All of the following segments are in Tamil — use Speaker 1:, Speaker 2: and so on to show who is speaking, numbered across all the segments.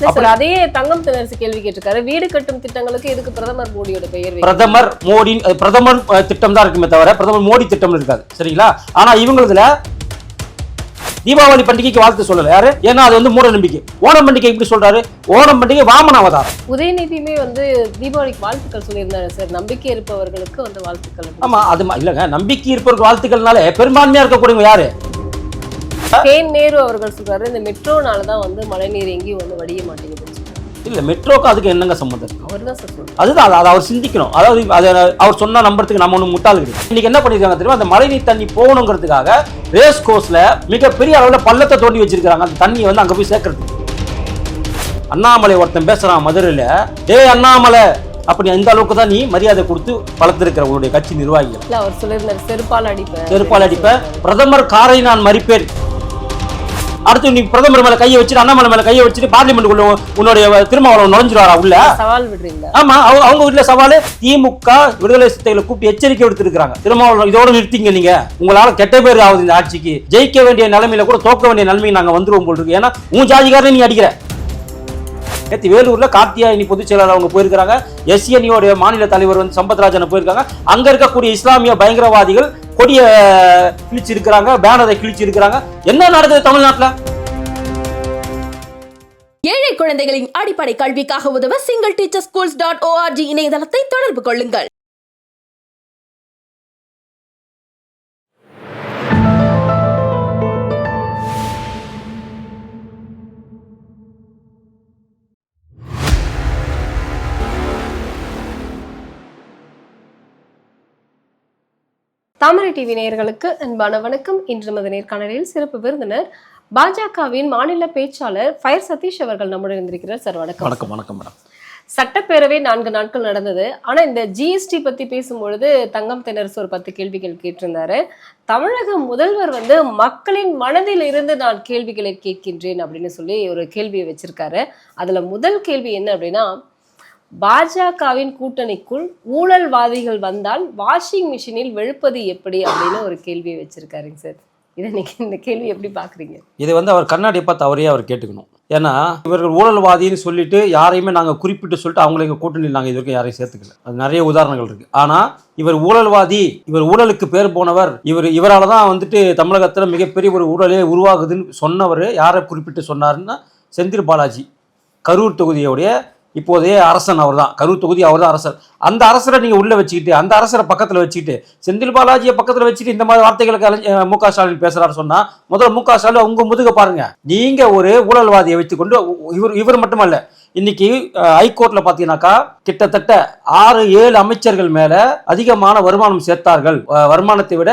Speaker 1: சார் அதையே தங்கம் திணறி கேள்வி கேட்டிருக்காரு. வீடு கட்டும் திட்டங்களுக்கு எதுக்கு பிரதமர் மோடியோட பெயர்?
Speaker 2: பிரதமர் மோடி பிரதமர் திட்டம் தான் இருக்குமே தவிர பிரதமர் மோடி திட்டம் இருக்காது சரிங்களா? ஆனா இவங்களதுல தீபாவளி பண்டிகைக்கு வாழ்த்து சொல்லல. யாரு? ஏன்னா அது வந்து மூட நம்பிக்கை. ஓணம் பண்டிகை எப்படி சொல்றாரு? ஓணம் பண்டிகை வாமன அவதாரம்.
Speaker 1: உதயநிதியுமே வந்து தீபாவளிக்கு வாழ்த்துக்கள் சொல்லியிருந்தாரு சார். நம்பிக்கை இருப்பவர்களுக்கு வந்து வாழ்த்துக்கள்
Speaker 2: ஆமா அது இல்லங்க. நம்பிக்கை இருப்பவருக்கு வாழ்த்துக்கள்னாலே பெரும்பான்மையா இருக்கக்கூடியவங்க யாரு?
Speaker 1: கேன் நேரு அவர்கள் சொல்றாரு இந்த மெட்ரோனால தான் வந்து மழைநீர் எங்கேயும் வந்து வடிய மாட்டேங்குதுன்னு சொல்றாரு.
Speaker 2: இல்ல மெட்ரோக்கு அதுக்கு என்னங்க சம்மந்தம்
Speaker 1: அவர் தான் சார்
Speaker 2: அதுதான் அது- அவர் சிந்திக்கணும். அதாவது அதை அவர் சொன்னா நம்புறதுக்கு நம்ம ஒண்ணு முட்டாள் கிடையாது. இன்னைக்கு என்ன பண்ணிருக்காங்க தெரியுமா? அந்த மழைநீர் தண்ணி போகணுங்கிறதுக்காக ரேஸ் கோர்ஸ்ல மிகப்பெரிய அளவுல பள்ளத்தை தோண்டி வச்சிருக்காங்க அந்த தண்ணியை வந்து அங்க போய் சேர்க்கறது அண்ணாமலை ஒருத்தன் பேசுறான் மதுரையில டேய் அண்ணாமலை! அப்படி இந்த அளவுக்கு தான் நீ மரியாதை கொடுத்து வளர்த்திருக்கிற உங்களுடைய கட்சி நிர்வாகிகள்.
Speaker 1: இல்ல அவர் சொல்லியிருந்தாரு செருப்பால் அடிப்பேன்.
Speaker 2: செருப்பால் அடிப்ப பிரதமர் காரை நான் மறிப்பேன். அடுத்து நீ பிரதமர் மேல கையை வச்சுட்டு அண்ணாமலை மேல கையை வச்சுட்டு பார்லிமெண்ட்டுக்குள்ள உன்னுடைய திருமாவளவன் நுழைஞ்சிருவாரா உள்ள?
Speaker 1: சவால் விடுறீங்களா
Speaker 2: ஆமா அவங்க அவங்க வீட்டுல சவாலு திமுக விடுதலை சிறுத்தைகளை கூப்பிட்டு எச்சரிக்கை விடுத்திருக்காங்க திருமாவளவன் இதோட நிறுத்திங்க நீங்க. உங்களால கெட்ட பேர் ஆகுது இந்த ஆட்சிக்கு. ஜெயிக்க வேண்டிய நிலைமையில கூட தோக்க வேண்டிய நிலைமைக்கு நாங்க வந்துருவோம் போல் இருக்கு. ஏன்னா உன் ஜாதிகாரனே நீ அடிக்கிற. நேற்று வேலூர்ல கார்த்தியாயினி பொதுச் செயலாளர் அவங்க போயிருக்காங்க எஸ்என்இயோட மாநில தலைவர் வந்து சம்பத்ராஜன் போயிருக்காங்க. அங்க இருக்கக்கூடிய இஸ்லாமிய பயங்கரவாதிகள் கொடிய கிழிச்சு இருக்கிறாங்க பேனரை கிழிச்சு இருக்கிறாங்க என்ன நடக்குது தமிழ்நாட்டுல?
Speaker 3: ஏழை குழந்தைகளின் அடிப்படை கல்விக்காக உதவ single teacher schools dot O R G இணையதளத்தை தொடர்பு கொள்ளுங்கள்.
Speaker 1: தாமரை டிவி நேயர்களுக்கு அன்பான வணக்கம். இன்று நமது நேர்காணலில் சிறப்பு விருந்தினர் பாஜகவின் மாநில பேச்சாளர் ஃபயர் சதீஷ் அவர்கள் நம்முடன் இருந்திருக்கிறார் சார் வணக்கம்.
Speaker 2: வணக்கம் வணக்கம் மேடம்.
Speaker 1: சட்டப்பேரவை நான்கு நாட்கள் நடந்தது. ஆனா இந்த ஜிஎஸ்டி பத்தி பேசும்பொழுது தங்கம் தென்னரசு ஒரு பத்து கேள்விகள் கேட்டிருந்தாரு. தமிழக முதல்வர் வந்து மக்களின் மனதில் இருந்து நான் கேள்விகளை கேட்கின்றேன் அப்படின்னு சொல்லி ஒரு கேள்வியை வச்சிருக்காரு. அதுல முதல் கேள்வி என்ன அப்படின்னா பாஜகவின் கூட்டணிக்குள் ஊழல்வாதிகள் வந்தால் வாஷிங் மிஷினில் வெளுப்பது எப்படி அப்படின்னு ஒரு கேள்வியை வச்சிருக்காருங்க சார். இதை நீங்க இந்த கேள்வி எப்படி பார்க்குறீங்க?
Speaker 2: இதை வந்து அவர் கண்ணாடியை பார்த்து அவரே அவர் கேட்டுக்கணும். ஏன்னா இவர்கள் ஊழல்வாதின்னு சொல்லிட்டு யாரையுமே நாங்கள் குறிப்பிட்டு சொல்லிட்டு அவங்கள எங்கள் கூட்டணியில் நாங்கள் இது வரைக்கும் யாரையும் சேர்த்துக்கல. அது நிறைய உதாரணங்கள் இருக்குது ஆனால் இவர் ஊழல்வாதி இவர் ஊழலுக்கு பேர் போனவர் இவர் இவரால் தான் வந்துட்டு தமிழகத்தில் மிகப்பெரிய ஒரு ஊழலே உருவாகுதுன்னு சொன்னவர் யாரை குறிப்பிட்டு சொன்னாருன்னா செந்தில் பாலாஜி. கரூர் தொகுதியுடைய இப்போதைய அரசன் அவர் தான் கரூர் தொகுதி அவர் தான் அரசர். அந்த அரசரை நீங்கள் உள்ளே வச்சுக்கிட்டு அந்த அரசரை பக்கத்தில் வச்சுக்கிட்டு செந்தில் பாலாஜியை பக்கத்தில் வச்சுட்டு இந்த மாதிரி வார்த்தைகளுக்கு அலை- மு க ஸ்டாலின் பேசுகிறாரு சொன்னால் முதல்ல மு க ஸ்டாலின் உங்கள் முதுக பாருங்கள் நீங்கள் ஒரு ஊழல்வாதியை வைத்துக்கொண்டு இவர் இவர் மட்டுமல்ல இன்னைக்கு அஹ், ஹைகோர்ட்ல பாத்தீங்கன்னாக்கா கிட்டத்தட்ட ஆறு ஏழு அமைச்சர்கள் மேல அதிகமான வருமானம் சேர்த்தார்கள். வருமானத்தை விட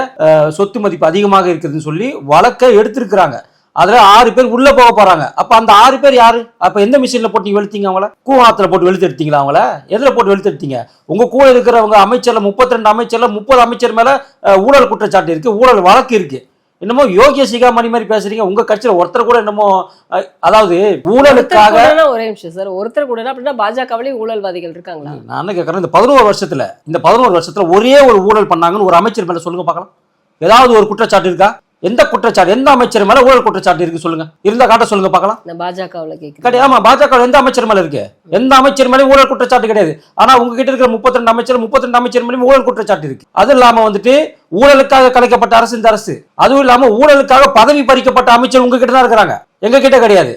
Speaker 2: சொத்து மதிப்பு அதிகமாக இருக்குதுன்னு சொல்லி வழக்கை எடுத்திருக்கிறாங்க. அதுல ஆறு பேர் உள்ள போக போறாங்க. அப்ப அந்த ஆறு பேர் யாரு? அப்ப எந்த மிஷின்ல போட்டு நீங்க வெளுத்தீங்க அவங்கள? கூவாத்துல போட்டு வெளுத்து எடுத்தீங்களா அவங்கள? எதுல போட்டு வெளுத்து எடுத்தீங்க? உங்க கூட இருக்கிறவங்க அமைச்சர்ல முப்பத்தி ரெண்டு அமைச்சர்ல முப்பது அமைச்சர் மேல ஊழல் குற்றச்சாட்டு இருக்கு ஊழல் வழக்கு இருக்கு. என்னமோ யோகிய சிகாமணி மாதிரி பேசுறீங்க. உங்க கட்சியில ஒருத்தர் கூட என்னமோ அதாவது ஊழலுக்காக
Speaker 1: ஒரே நிமிஷம் சார். ஒருத்தர் கூட அப்படின்னா பாஜகவிலேயே ஊழல்வாதிகள் இருக்காங்களா?
Speaker 2: நான் என்ன கேட்கறேன் இந்த பதினோரு வருஷத்துல இந்த பதினோரு வருஷத்துல ஒரே ஒரு ஊழல் பண்ணாங்கன்னு ஒரு அமைச்சர் மேல சொல்லுங்க பார்க்கலாம். ஏதாவது ஒரு குற்றச்சாட்டு இருக்கா? எந்த குற்றச்சாட்டு எந்த அமைச்சர் மேல ஊழல் குற்றச்சாட்டு இருக்கு சொல்லுங்க? இருந்தா காட்ட சொல்லுங்க பார்க்கலாம்.
Speaker 1: இந்த பாஜகவுல
Speaker 2: ஆமா பாஜக எந்த அமைச்சர் மேல இருக்கு? எந்த அமைச்சர் மேலயும் ஊழல் குற்றச்சாட்டு கிடையாது. ஆனா உங்ககிட்ட இருக்கிற முப்பத்தி ரெண்டு அமைச்சர் முப்பத்தி ரெண்டு அமைச்சர் மேலயும் ஊழல் குற்றச்சாட்டு இருக்கு. அது இல்லாம வந்துட்டு ஊழலுக்காக கலைக்கப்பட்ட அரசு இந்த அரசு. அதுவும் இல்லாம ஊழலுக்காக பதவி பறிக்கப்பட்ட அமைச்சர் உங்ககிட்ட தான் இருக்கிறாங்க. எங்க கிட்ட கிடையாது.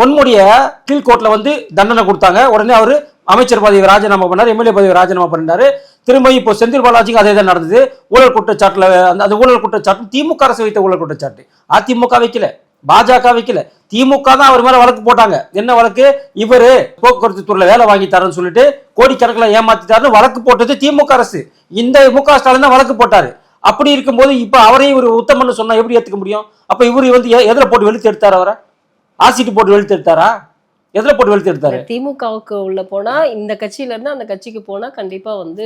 Speaker 2: பொன்முடிய கீழ்கோர்ட்ல வந்து தண்டனை கொடுத்தாங்க. உடனே அவரு அமைச்சர் பதவி ராஜினாமா பண்ணார் எம்எல்ஏ பதவி ராஜினாமா பண்ணாரு திரும்ப இப்போ செந்தில் பாலாஜிக்கு அதே தான் நடந்தது. ஊழல் குற்றச்சாட்டில் அந்த அந்த ஊழல் குற்றச்சாட்டு திமுக அரசு வைத்த ஊழல் குற்றச்சாட்டு. அதிமுக வைக்கல பாஜக வைக்கல. திமுக தான் அவர் மேலே வழக்கு போட்டாங்க. என்ன வழக்கு? இவர் போக்குவரத்து துறையில் வேலை வாங்கி தரேன்னு சொல்லிட்டு கோடிக்கணக்கில் ஏமாத்திட்டாருன்னு வழக்கு போட்டது திமுக அரசு. இந்த மு க ஸ்டாலின் தான் வழக்கு போட்டார். அப்படி இருக்கும்போது இப்போ அவரையும் இவர் உத்தமன்னு சொன்னால் எப்படி ஏற்றுக்க முடியும்? அப்போ இவர் வந்து எ- போட்டு வெளுத்து எடுத்தார் அவரை? ஆசிட்டு போட்டு வெளுத்து எடுத்தாரா? எதுல போட்டு வெளுத்து எடுத்தாரு?
Speaker 1: திமுகவுக்கு உள்ள போனா இந்த கட்சியில இருந்து அந்த கட்சிக்கு போனா கண்டிப்பா வந்து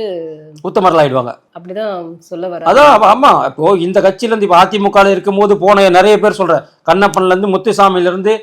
Speaker 2: உத்தமர்கள் ஆயிடுவாங்க.
Speaker 1: அப்படிதான் சொல்ல வர
Speaker 2: அதான் ஆமா, இப்போ இந்த கட்சியில இருந்து இப்போ அதிமுக இருக்கும் போது போன நிறைய பேர் சொல்றேன் கண்ணப்பன்ல இருந்து முத்துசாமியில இருந்து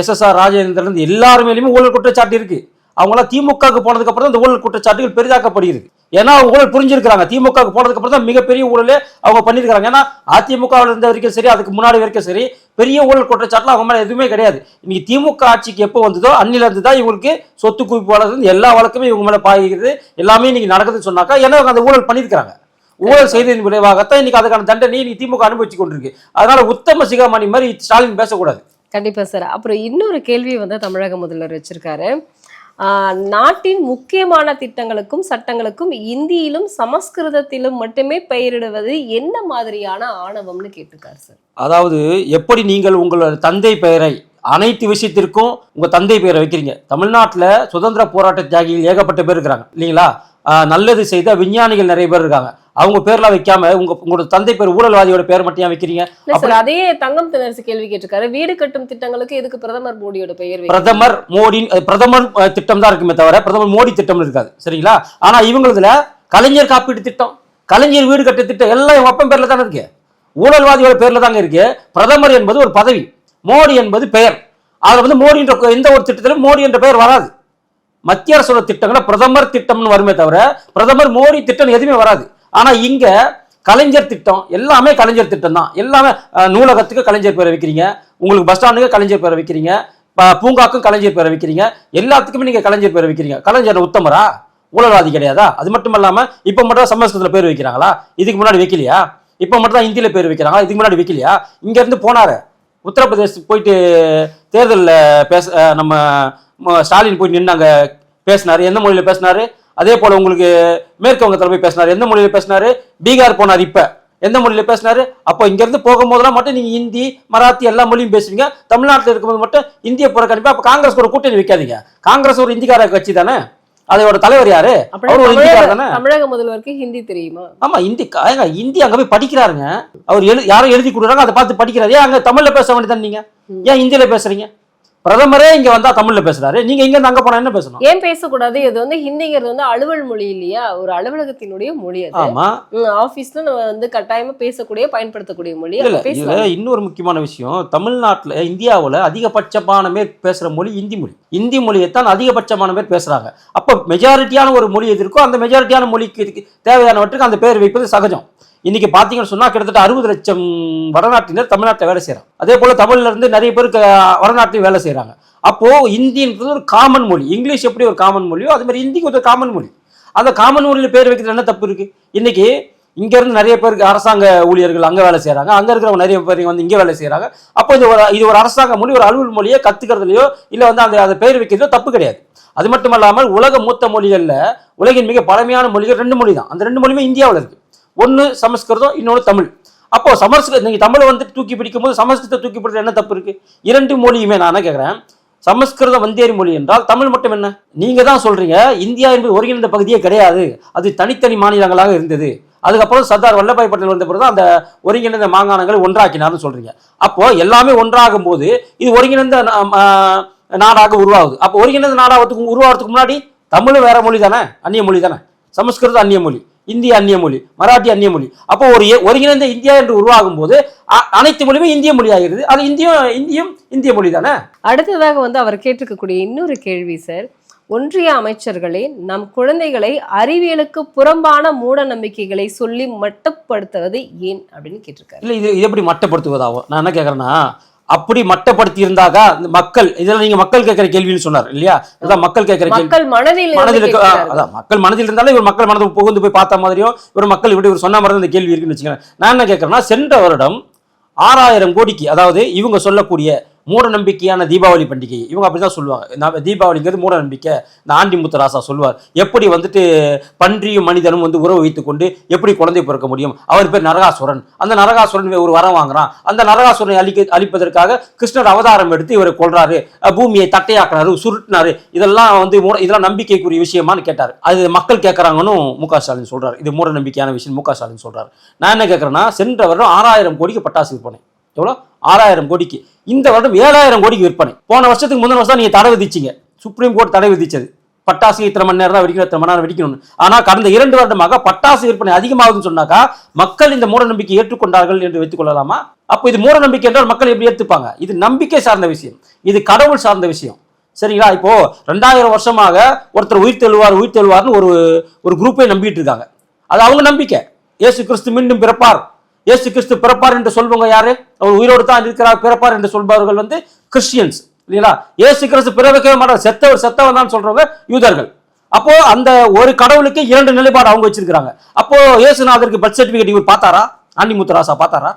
Speaker 2: எஸ்எஸ்ஆர் ராஜேந்திரல இருந்து எல்லார் மேலயுமே ஊழல் குற்றச்சாட்டு இருக்கு. அவங்களாம் திமுகவுக்கு போனதுக்கு அப்புறம் தான் இந்த ஊழல் குற்றச்சாட்டுகள் பெரிதாக்கப்படுகிறது. ஏன்னா அவங்க ஊழல் புரிஞ்சிருக்கிறாங்க. திமுகவுக்கு போனதுக்கு அப்புறம் தான் மிகப்பெரிய ஊழலே அவங்க பண்ணியிருக்காங்க ஏன்னா அதிமுகவில் இருந்த வரைக்கும் சரி அதுக்கு முன்னாடி வரைக்கும் சரி பெரிய ஊழல் குற்றச்சாட்டுலாம் அவங்க மேலே எதுவுமே கிடையாது. இன்னைக்கு திமுக ஆட்சிக்கு எப்போ வந்ததோ அன்னிலிருந்து தான் இவங்களுக்கு சொத்து குவிப்பு வழக்கு எல்லா வழக்குமே இவங்க மேலே பாய்கிறது. எல்லாமே இன்னைக்கு நடக்குதுன்னு சொன்னாக்கா ஏன்னா அவங்க அந்த ஊழல் பண்ணியிருக்காங்க ஊழல் செய்ததின் விளைவாகத்தான் இன்னைக்கு அதுக்கான தண்டனை இன்னைக்கு திமுக அனுபவிச்சு கொண்டிருக்கு. அதனால உத்தம சிகாமணி மாதிரி ஸ்டாலின் பேசக்கூடாது.
Speaker 1: கண்டிப்பா சார். அப்புறம் இன்னொரு கேள்வி வந்து தமிழக முதல்வர் வச்சிருக்காரு. நாட்டின் முக்கியமான திட்டங்களுக்கும் சட்டங்களுக்கும் இந்தியிலும் சமஸ்கிருதத்திலும் மட்டுமே பெயரிடுவது என்ன மாதிரியான ஆணவம்னு கேட்டிருக்காரு சார்?
Speaker 2: அதாவது எப்படி நீங்கள் உங்களோட தந்தை பெயரை அனைத்து விஷயத்திற்கும் உங்க தந்தை பெயரை வைக்கிறீங்க? தமிழ்நாட்டில் சுதந்திர போராட்ட தியாகிகள் ஏகப்பட்ட பேர் இருக்கிறாங்க இல்லைங்களா? நல்லது செய்த விஞ்ஞானிகள் நிறைய பேர் இருக்காங்க. அவங்க பேர்லாம் வைக்காம உங்க உங்களோட தந்தை பேர் ஊழல்வாதியோட பேர் மட்டும் ஏன் வைக்கிறீங்க?
Speaker 1: அதே தங்கம் திணறி கேள்வி கேட்டிருக்காரு. வீடு கட்டும் திட்டங்களுக்கு எதுக்கு பிரதமர் மோடியோட பெயர்?
Speaker 2: பிரதமர் மோடி பிரதமர் திட்டம் தான் இருக்குமே தவிர பிரதமர் மோடி திட்டம் இருக்காது. சரிங்களா? ஆனா இவங்களதுல கலைஞர் காப்பீட்டு திட்டம் கலைஞர் வீடு கட்டு திட்டம் எல்லாம் இவங்க அப்பன் பேர்ல தானே இருக்கு. ஊழல்வாதியோட பேர்ல தாங்க இருக்கு. பிரதமர் என்பது ஒரு பதவி மோடி என்பது பெயர். அதுல வந்து மோடி என்ற எந்த ஒரு திட்டத்திலும் மோடி என்ற பெயர் வராது. மத்திய அரசோட திட்டங்களை பிரதமர் திட்டம்னு வருமே தவிர பிரதமர் மோடி திட்டம் எதுவுமே வராது. ஆனால் இங்கே கலைஞர் திட்டம் எல்லாமே கலைஞர் திட்டம் தான். எல்லாமே நூலகத்துக்கு கலைஞர் பேரை வைக்கிறீங்க. உங்களுக்கு பஸ் ஸ்டாண்டுக்கு கலைஞர் பேரை வைக்கிறீங்க. பூங்காக்கும் கலைஞர் பேரை வைக்கிறீங்க. எல்லாத்துக்குமே நீங்கள் கலைஞர் பேரை வைக்கிறீங்க. கலைஞர் உத்தமரா? ஊழல்வாதி கிடையாதா? அது மட்டும் இல்லாமல் இப்போ மட்டும் தான் பேர் வைக்கிறாங்களா? இதுக்கு முன்னாடி வைக்கலையா? இப்போ மட்டும் தான் இந்தியில் பேர் வைக்கிறாங்களா? இதுக்கு முன்னாடி வைக்கலையா? இங்கேருந்து போனார். உத்தரப்பிரதேசத்துக்கு போயிட்டு தேர்தலில் பேச நம்ம ஸ்டாலின் போய் அங்கே பேசினார். எந்த மொழியில் பேசினார்? அதே போல உங்களுக்கு மேற்கு வங்கத்தில் போய் பேசினாரு. எந்த மொழியில பேசினாரு? பீகார் போனார் இப்ப. எந்த மொழியில பேசினாரு? அப்போ இங்க இருந்து போகும்போதெல்லாம் மட்டும் நீங்க ஹிந்தி மராத்தி எல்லா மொழியும் பேசுவீங்க. தமிழ்நாட்டில் இருக்கும்போது மட்டும் இந்திய புறக்கணிப்பு அப்ப காங்கிரஸ் ஒரு கூட்டணி வைக்காதீங்க. காங்கிரஸ் ஒரு இந்திக்கார கட்சி தானே? அதோட தலைவர் யாரு? அவர் ஒரு இந்திக்கார
Speaker 1: தமிழக
Speaker 2: தானே?
Speaker 1: தமிழக முதல்வருக்கு ஹிந்தி தெரியுமா?
Speaker 2: ஆமா இந்தி ஏங்க இந்தி அங்க போய் படிக்கிறாருங்க. அவர் எழு யாரும் எழுதி கொடுக்குறாங்க அதை பார்த்து படிக்கிறாரு. ஏன் அங்க தமிழ்ல பேச வேண்டியதானே நீங்க? ஏன் ஹிந்தியில பேசுறீங்க? பிரதமரே இங்க வந்தா தமிழ்ல பேசுறாரு. நீங்க இங்க அங்க போனா என்ன பேசணும்?
Speaker 1: ஏன் பேசக்கூடாது? இது வந்து ஹிந்திங்கிறது வந்து அலுவல் மொழி இல்லையா? ஒரு அலுவலகத்தினுடைய மொழி அது.
Speaker 2: ஆமா.
Speaker 1: ஆபீஸ்ல நம்ம வந்து கட்டாயமா பேசக்கூடிய பயன்படுத்தக்கூடிய மொழி
Speaker 2: இதுல இன்னொரு முக்கியமான விஷயம் தமிழ்நாட்டுல இந்தியாவுல அதிகபட்சமான பேர் பேசுற மொழி இந்தி மொழி. இந்தி மொழியைத்தான் அதிகபட்சமான பேர் பேசுறாங்க. அப்ப மெஜாரிட்டியான ஒரு மொழி எது இருக்கோ அந்த மெஜாரிட்டியான மொழிக்கு தேவையானவற்றுக்கு அந்த பேர் வைப்பது சகஜம். இன்னைக்கு பாத்தீங்கன்னு சொன்னா கிட்டத்தட்ட அறுபது லட்சம் வடநாட்டினர் தமிழ்நாட்டில் வேலை செய்கிறாங்க அதே போல தமிழ்ல இருந்து நிறைய பேர் வடநாட்டிலையும் வேலை செய்கிறாங்க அப்போ இந்தின்றது ஒரு காமன் மொழி. இங்கிலீஷ் எப்படி ஒரு காமன் மொழியோ அது மாதிரி ஹிந்திக்கு ஒரு காமன் மொழி. அந்த காமன் மொழியில் பேர் வைக்கிறது என்ன தப்பு இருக்கு? இன்னைக்கு இங்க இருந்து நிறைய பேருக்கு அரசாங்க ஊழியர்கள் அங்க வேலை செய்கிறாங்க அங்க இருக்கிறவங்க நிறைய பேர் வந்து இங்க வேலை செய்கிறாங்க அப்போ இது ஒரு இது ஒரு அரசாங்க மொழி ஒரு அலுவல் மொழியை கத்துக்கிறதுலயோ இல்ல வந்து அந்த அதை பெயர் வைக்கிறதோ தப்பு கிடையாது. அது மட்டும் இல்லாமல் உலக மூத்த மொழிகள்ல உலகின் மிக பழமையான மொழிகள் ரெண்டு மொழி தான் அந்த ரெண்டு மொழியுமே இந்தியாவில் இருக்கு. ஒன்று சமஸ்கிருதம் இன்னொன்று தமிழ். அப்போ சமஸ்கிருதம் நீங்கள் தமிழை வந்து தூக்கி பிடிக்கும் போது சமஸ்கிருதத்தை தூக்கி பிடிக்கிறது என்ன தப்பு இருக்குது இரண்டு மொழியுமே நான் என்ன கேட்கிறேன் சமஸ்கிருத வந்தேரி மொழி என்றால் தமிழ் மட்டும் என்ன? நீங்கள் தான் சொல்கிறீங்க இந்தியா என்பது ஒருங்கிணைந்த பகுதியே கிடையாது. அது தனித்தனி மாநிலங்களாக இருந்தது. அதுக்கப்புறம் சர்தார் வல்லபாய் பட்டேல் வந்த பிறகு அந்த ஒருங்கிணைந்த மாகாணங்களை ஒன்றாக்கினார்னு சொல்கிறீங்க அப்போது எல்லாமே ஒன்றாகும் போது இது ஒருங்கிணைந்த நாடாக உருவாகுது. அப்போ ஒருங்கிணைந்த நாடாகத்துக்கு உருவாகிறதுக்கு முன்னாடி தமிழ் வேற மொழி தானே? அந்நிய மொழி தானே? சமஸ்கிருதம் அந்நிய மொழி. இந்தி அந்நிய மொழி மராட்டி அந்நிய மொழி அப்போ ஒரு ஒருங்கிணைந்த இந்தியா என்று உருவாகும் போது அனைத்து மொழியுமே இந்திய மொழி ஆகிறது அது இந்தியும் இந்தியும் இந்திய மொழி தானே
Speaker 1: அடுத்ததாக வந்து அவர் கேட்டிருக்கக்கூடிய இன்னொரு கேள்வி சார். ஒன்றிய அமைச்சர்களே நம் குழந்தைகளை அறிவியலுக்கு புறம்பான மூட நம்பிக்கைகளை சொல்லி மட்டுப்படுத்துவது ஏன் அப்படின்னு கேட்டிருக்காரு.
Speaker 2: இல்ல இது இது எப்படி மட்டப்படுத்துவதாகும் நான் என்ன கேட்கறேன்னா அப்படி மட்டப்படுத்தி இருந்தாக்கா மக்கள் இதெல்லாம் நீங்க மக்கள் கேட்கிற கேள்வின்னு சொன்னார் இல்லையா? இதான் மக்கள் கேட்கிற கேள்வி.
Speaker 1: மக்கள் மனதில்
Speaker 2: மனதில். அதான் மக்கள் மனதில் இருந்தாலும் இவர் மக்கள் மனதில் புகுந்து போய் பார்த்த மாதிரியும் இவர் மக்கள் இப்படி இவர் சொன்ன மாதிரி இந்த கேள்வி இருக்குன்னு வச்சுக்கோங்க. நான் என்ன கேட்கறேன்னா சென்ற வருடம் ஆறாயிரம் கோடிக்கு அதாவது இவங்க சொல்லக்கூடிய மூட நம்பிக்கையான தீபாவளி பண்டிகை. இவங்க அப்படி தான் சொல்லுவாங்க. நான் தீபாவளிங்கிறது மூட நம்பிக்கை இந்த ஆண்டி முத்தராசா சொல்லுவார். எப்படி வந்துட்டு பன்றியும் மனிதனும் வந்து உறவு வைத்துக் கொண்டு எப்படி குழந்தை பிறக்க முடியும்? அவர் பேர் நரகாசுரன். அந்த நரகாசுரன் ஒரு வரம் வாங்குறான். அந்த நரகாசுரனை அழிக்க அழிப்பதற்காக கிருஷ்ணர் அவதாரம் எடுத்து இவரை கொள்றாரு பூமியை தட்டையாக்குறாரு சுருட்டினாரு. இதெல்லாம் வந்து மூட- இதெல்லாம் நம்பிக்கைக்குரிய விஷயமான்னு கேட்டார். அது மக்கள் கேட்கறாங்கன்னு மு க ஸ்டாலின் சொல்றாரு. இது மூட நம்பிக்கையான விஷயம் மு க ஸ்டாலின் சொல்றாரு. நான் என்ன கேட்கறேன்னா சென்ற வருடம் ஆறாயிரம் கோடிக்கு பட்டாசு விற்பனை. எவ்வளோ ஆறாயிரம் கோடிக்கு. இந்த வருடம் ஏழாயிரம் கோடிக்கு விற்பனை. போன வருஷத்துக்கு முந்தின வருஷம் நீங்கள் தடை விதிச்சீங்க. சுப்ரீம் கோர்ட் தடை விதிச்சது. பட்டாசு இத்தனை மணி நேரம் தான் வெடிக்கணும் இத்தனை மணி நேரம் வெடிக்கணும் ஆனால் கடந்த இரண்டு வருடமாக பட்டாசு விற்பனை அதிகமாகுதுன்னு சொன்னாக்கா மக்கள் இந்த மூட நம்பிக்கை ஏற்றுக்கொண்டார்கள் என்று வைத்துக் கொள்ளலாமா? அப்போ இது மூட நம்பிக்கை என்றால் மக்கள் எப்படி ஏற்றுப்பாங்க இது நம்பிக்கை சார்ந்த விஷயம். இது கடவுள் சார்ந்த விஷயம். சரிங்களா? இப்போ ரெண்டாயிரம் வருஷமாக ஒருத்தர் உயிர் தெழுவார் உயிர் தெழுவார்னு ஒரு ஒரு குரூப்பை நம்பிட்டு இருக்காங்க. அது அவங்க நம்பிக்கை. இயேசு கிறிஸ்து மீண்டும் பிறப்பார். இயேசு கிறிஸ்து பிறப்பார் என்று சொல்வங்க யாரு? அவர் உயிரோடு தான் இருக்கிறார் பிறப்பார் என்று சொல்பவர்கள் வந்து கிறிஸ்டியன்ஸ் இல்லைங்களா? இயேசு கிறிஸ்து பிறவைக்கவே மாட்டார். செத்தவர் செத்தவன் தான் சொல்றவங்க யூதர்கள். அப்போ அந்த ஒரு கடவுளுக்கு இரண்டு நிலைப்பாடு அவங்க வச்சிருக்காங்க அப்போ இயேசுநாதருக்கு பர்த் சர்டிபிகேட் இவர் பார்த்தாரா? ஆண்டி முத்துராசா பார்த்தாரா?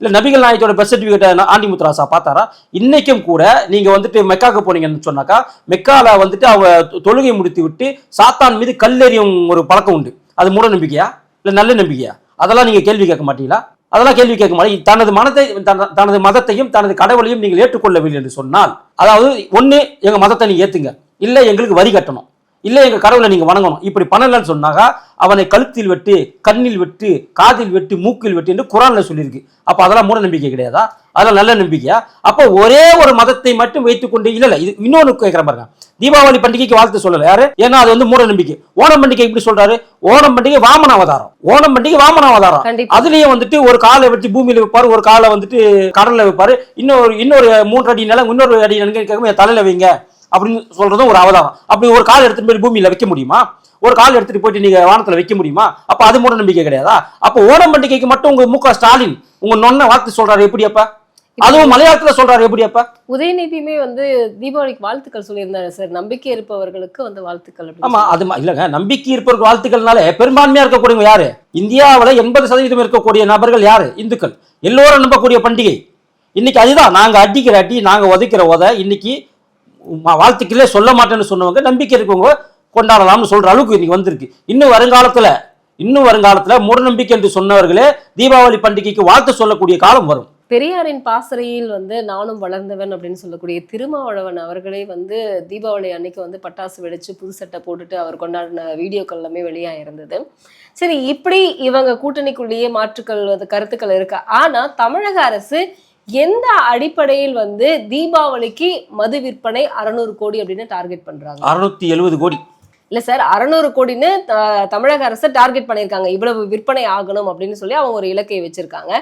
Speaker 2: இல்லை நபிகள் நாயத்தோட பர்த் சர்டிஃபிகேட்டை ஆண்டி முத்துராசா பார்த்தாரா? இன்னைக்கும் கூட நீங்கள் வந்துட்டு மெக்காவுக்கு போனீங்கன்னு சொன்னாக்கா மெக்காவில் வந்துட்டு அவங்க தொ- தொழுகை முடித்து விட்டு சாத்தான் மீது கல்லெறியும் ஒரு பழக்கம் உண்டு. அது மூட நம்பிக்கையா? இல்லை நல்ல நம்பிக்கையா? அதெல்லாம் நீங்கள் கேள்வி கேட்க மாட்டீங்களா? அதெல்லாம் கேள்வி கேட்க மாட்டீங்க. தனது மனத்தை தனது மதத்தையும் தனது கடவுளையும் நீங்கள் ஏற்றுக்கொள்ளவில்லை என்று சொன்னால் அதாவது ஒன்று எங்கள் மதத்தை நீங்கள் ஏற்றுங்க இல்லை எங்களுக்கு வரி கட்டணும். இல்ல எங்க கடவுளை நீங்க வணங்கணும். இப்படி பண்ணலன்னு சொன்னாக்கா அவனை கழுத்தில் வெட்டு கண்ணில் வெட்டு காதில் வெட்டு மூக்கில் வெட்டு என்று குரான்ல சொல்லியிருக்கு. அப்ப அதெல்லாம் மூட நம்பிக்கை கிடையாதா? அதெல்லாம் நல்ல நம்பிக்கையா? அப்போ ஒரே ஒரு மதத்தை மட்டும் வைத்துக்கொண்டு இல்ல இல்ல இது இன்னொன்னு கேட்கிற பாருங்க. தீபாவளி பண்டிகைக்கு வாழ்த்து சொல்லல. யாரு? ஏன்னா அது வந்து மூட நம்பிக்கை. ஓணம் பண்டிகை எப்படி சொல்றாரு? ஓணம் பண்டிகை வாமன அவதாரம். ஓணம் பண்டிகை வாமன அவதாரம்.
Speaker 1: கண்டிப்பா.
Speaker 2: அதுலயே வந்துட்டு ஒரு காலை வெட்டி பூமியில வைப்பாரு ஒரு காலை வந்துட்டு கடல்ல வைப்பாரு. இன்னொரு இன்னொரு மூன்று அடி நிலம் இன்னொரு அடி நிலம் கேட்கும் தலையில வைங்க. அப்படின்னு சொல்றதும் ஒரு அவதாரம். அப்படி ஒரு கால் எடுத்துட்டு போய் பூமியில வைக்க முடியுமா? ஒரு கால் எடுத்துட்டு போயிட்டு நீங்க வானத்துல வைக்க முடியுமா? அப்ப அது மூட நம்பிக்கை கிடையாதா? அப்ப ஓணம் பண்டிகைக்கு மட்டும் உங்க மு ஸ்டாலின் உங்க நொன்ன வாழ்த்து சொல்றாரு எப்படி அப்ப? அதுவும் மலையாளத்துல சொல்றாரு எப்படி அப்ப?
Speaker 1: உதயநிதியுமே வந்து தீபாவளிக்கு வாழ்த்துக்கள் சொல்லியிருந்தாரு சார். நம்பிக்கை இருப்பவர்களுக்கு வந்து வாழ்த்துக்கள்
Speaker 2: ஆமா அது இல்லங்க. நம்பிக்கை இருப்பவர்கள் வாழ்த்துக்கள்னாலே பெரும்பான்மையா இருக்கக்கூடியவங்க யாரு? இந்தியாவுல எண்பது சதவீதம் இருக்கக்கூடிய நபர்கள் யாரு? இந்துக்கள். எல்லோரும் நம்பக்கூடிய பண்டிகை. இன்னைக்கு அதுதான். நாங்க அடிக்கிற அடி நாங்க உதைக்கிற உதை இன்னைக்கு வாழ்த்துக்களே சொல்ல மாட்டேன்னு சொன்னவங்க நம்பிக்கை இருக்கவங்க கொண்டாடலாம்னு சொல்கிற அளவுக்கு இன்னைக்கு வந்திருக்கு. இன்னும் வருங்காலத்தில் இன்னும் வருங்காலத்தில் மூடநம்பிக்கை என்று சொன்னவர்களே தீபாவளி பண்டிகைக்கு வாழ்த்து சொல்லக்கூடிய காலம் வரும்.
Speaker 1: பெரியாரின் பாசறையில் வந்து நானும் வளர்ந்தவன் அப்படின்னு சொல்லக்கூடிய திருமாவளவன் அவர்களே வந்து தீபாவளி அன்னைக்கு வந்து பட்டாசு வெடிச்சு புது சட்டை போட்டுட்டு அவர் கொண்டாடின வீடியோக்கள் எல்லாமே வெளியா இருந்தது. சரி இப்படி இவங்க கூட்டணிக்குள்ளேயே மாற்றுக்கள் வந்து கருத்துக்கள் இருக்கு. ஆனா தமிழக அரசு எந்த அடிப்படையில் வந்து தீபாவளிக்கு மது விற்பனை அறநூறு கோடி அப்படின்னு டார்கெட் பண்றாங்க?
Speaker 2: அறுநூத்தி எழுபது கோடி.
Speaker 1: இல்ல சார் அறநூறு கோடின்னு தமிழக அரசு டார்கெட் பண்ணியிருக்காங்க. இவ்வளவு விற்பனை ஆகணும் அப்படின்னு சொல்லி அவங்க ஒரு இலக்கை வச்சிருக்காங்க.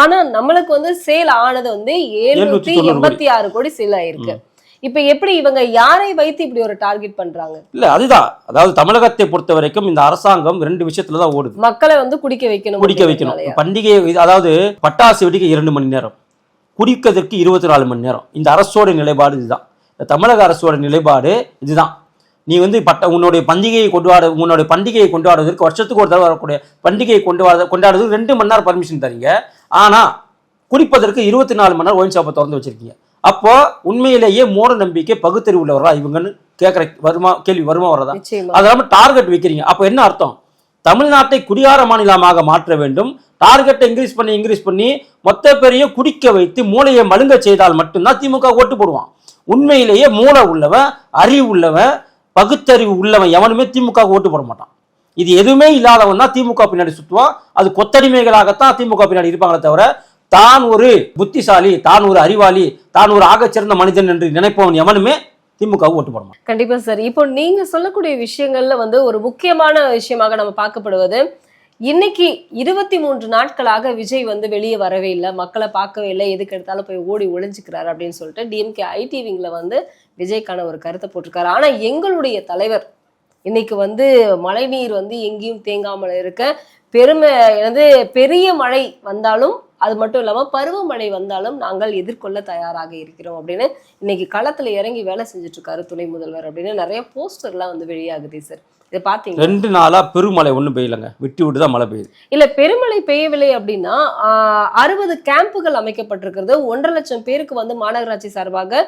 Speaker 1: ஆனா நம்மளுக்கு வந்து சேல் ஆனது வந்து எழுநூத்தி
Speaker 2: 790
Speaker 1: எண்பத்தி ஆறு கோடி சேல் ஆயிருக்கு. இப்ப எப்படி இவங்க யாரை வைத்து இப்படி ஒரு டார்கெட் பண்றாங்க?
Speaker 2: இல்ல அதுதான். அதாவது தமிழகத்தை பொறுத்த வரைக்கும் இந்த அரசாங்கம் ரெண்டு விஷயத்துல தான் ஓடுது.
Speaker 1: மக்களை வந்து குடிக்க வைக்கணும்
Speaker 2: குடிக்க வைக்கணும்? பண்டிகை அதாவது பட்டாசு வெடிக்க இரண்டு மணி நேரம். குடிக்கிறதுக்கு இருபத்தி நாலு மணி நேரம். இந்த அரசோட நிலைப்பாடு இதுதான். இந்த தமிழக அரசோட நிலைப்பாடு இதுதான். நீ வந்து பட்ட உன்னுடைய பண்டிகையை கொண்டாட உன்னுடைய பண்டிகையை கொண்டாடுவதற்கு வருஷத்துக்கு ஒரு தடவை வரக்கூடிய பண்டிகையை கொண்டாட கொண்டாடுறதுக்கு ரெண்டு மணி நேரம் பர்மிஷன் தரீங்க. ஆனா குடிப்பதற்கு இருபத்தி நாலு மணி நேரம் ஒயின் ஷாப்பை திறந்து வச்சிருக்கீங்க. அப்போ உண்மையிலேயே மூட நம்பிக்கை பகுத்தறிவு உள்ளவரா இவங்கன்னு கேட்குற வருமா கேள்வி வருமா வரதா?
Speaker 1: நிச்சயமா.
Speaker 2: அது இல்லாமல் டார்கெட் வைக்கிறீங்க. அப்போ என்ன அர்த்தம்? தமிழ்நாட்டை குடியார மாநிலமாக மாற்ற வேண்டும். டார்கெட்டை இன்க்ரீஸ் பண்ணி இன்க்ரீஸ் பண்ணி மொத்த பேரையும் குடிக்க வைத்து மூளையை மழுங்க செய்தால் மட்டும்தான் திமுக ஓட்டு போடுவான். உண்மையிலேயே மூளை உள்ளவன் அறிவு உள்ளவன் பகுத்தறிவு உள்ளவன் எவனுமே திமுக ஓட்டு போட மாட்டான். இது எதுவுமே இல்லாதவன் தான் திமுக பின்னாடி சுற்றுவான் அது கொத்தடிமைகளாகத்தான் திமுக பின்னாடி இருப்பாங்களே தவிர தான் ஒரு புத்திசாலி தான் ஒரு அறிவாளி தான் ஒரு ஆகச்சிறந்த மனிதன் என்று நினைப்பவன் எவனுமே திமுக ஓட்டு போட மாட்டான்.
Speaker 1: கண்டிப்பா சார். இப்போ நீங்க சொல்லக்கூடிய விஷயங்கள்ல வந்து ஒரு முக்கியமான விஷயமாக நம்ம பார்க்கப்படுவது இன்னைக்கு இருபத்தி மூன்று நாட்களாக விஜய் வந்து வெளியே வரவே இல்லை. மக்களை பார்க்கவே இல்லை. எதுக்கு எடுத்தாலும் போய் ஓடி ஒளிஞ்சுக்கிறாரு அப்படின்னு சொல்லிட்டு டிஎம்கே ஐடி வந்து விஜய்க்கான ஒரு கருத்தை போட்டிருக்காரு. ஆனா எங்களுடைய தலைவர் இன்னைக்கு வந்து மழைநீர் வந்து எங்கேயும் தேங்காமல் இருக்க. பெருமை வந்து பெரிய மழை வந்தாலும் அது மட்டும் இல்லாம பருவமழை வந்தாலும் நாங்கள் எதிர்கொள்ள தயாராக இருக்கிறோம் அப்படின்னு இன்னைக்கு களத்துல இறங்கி வேலை செஞ்சுட்டு இருக்காரு துணை முதல்வர் அப்படின்னு நிறைய போஸ்டர்லாம் வந்து வெளியாகுது சார். இதை பாத்தீங்க
Speaker 2: ரெண்டு நாளா பெருமழை ஒன்றும் பெய்யலங்க. விட்டு விட்டு தான் மழை பெய்யுது.
Speaker 1: இல்ல பெருமழை பெய்யவில்லை அப்படின்னா அறுபது கேம்புகள் அமைக்கப்பட்டிருக்கிறது. ஒன்றரை லட்சம் பேருக்கு வந்து மாநகராட்சி சார்பாக